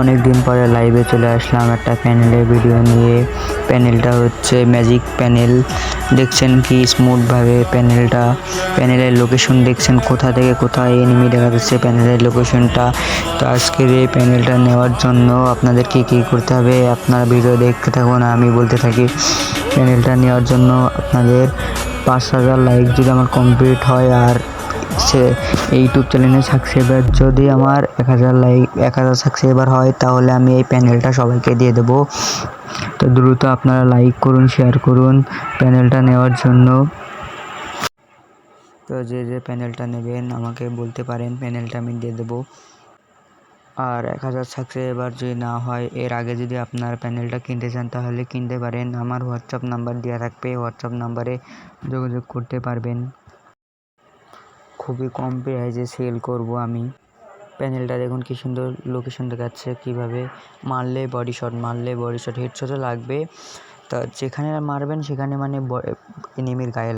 অনেক দিন পরে লাইভে চলে আসলাম একটা প্যানেলের ভিডিও নিয়ে। প্যানেলটা হচ্ছে ম্যাজিক প্যানেল দেখছেন কি স্মুথভাবে প্যানেলটা প্যানেলের লোকেশন দেখছেন কোথা থেকে কোথায় এনিমি দেখা যাচ্ছে প্যানেলের লোকেশনটা তো আজকের এই প্যানেলটা নেওয়ার জন্য আপনাদের কি কী করতে হবে আপনার ভিডিও দেখতে থাকুন, আমি বলতে থাকি। প্যানেলটা নেওয়ার জন্য আপনাদের পাঁচ হাজার লাইক যদি আমার কমপ্লিট হয় আর সে ইউটিউব চ্যানেলে সাবস্ক্রাইবার যদি আমার এক হাজার লাইক এক হাজার সাবস্ক্রাইবার হয়, তাহলে আমি এই প্যানেলটা সবাইকে দিয়ে দেবো। তো দ্রুত আপনারা লাইক করুন শেয়ার করুন প্যানেলটা নেওয়ার জন্য। তো যে যে প্যানেলটা নেবেন, আমাকে বলতে পারেন প্যানেলটা আমি দিয়ে দেবো। আর এক হাজার সাবস্ক্রাইবার যদি না হয়, এর আগে যদি আপনার প্যানেলটা কিনতে চান, তাহলে কিনতে পারেন। আমার হোয়াটসঅ্যাপ নাম্বার দেওয়া থাকবে। হোয়াটসঅ্যাপ নাম্বারে যোগাযোগ করতে পারবেন। খুবই কম প্রাইজে সেল করব আমি। প্যানেলটা দেখুন কি সুন্দর লোকেশন দেখাচ্ছে, কীভাবে মারলে বডি শট মারলে বডি শট হেডশটও লাগবে। তা যেখানে মারবেন সেখানে মানে এনিমির গায়ে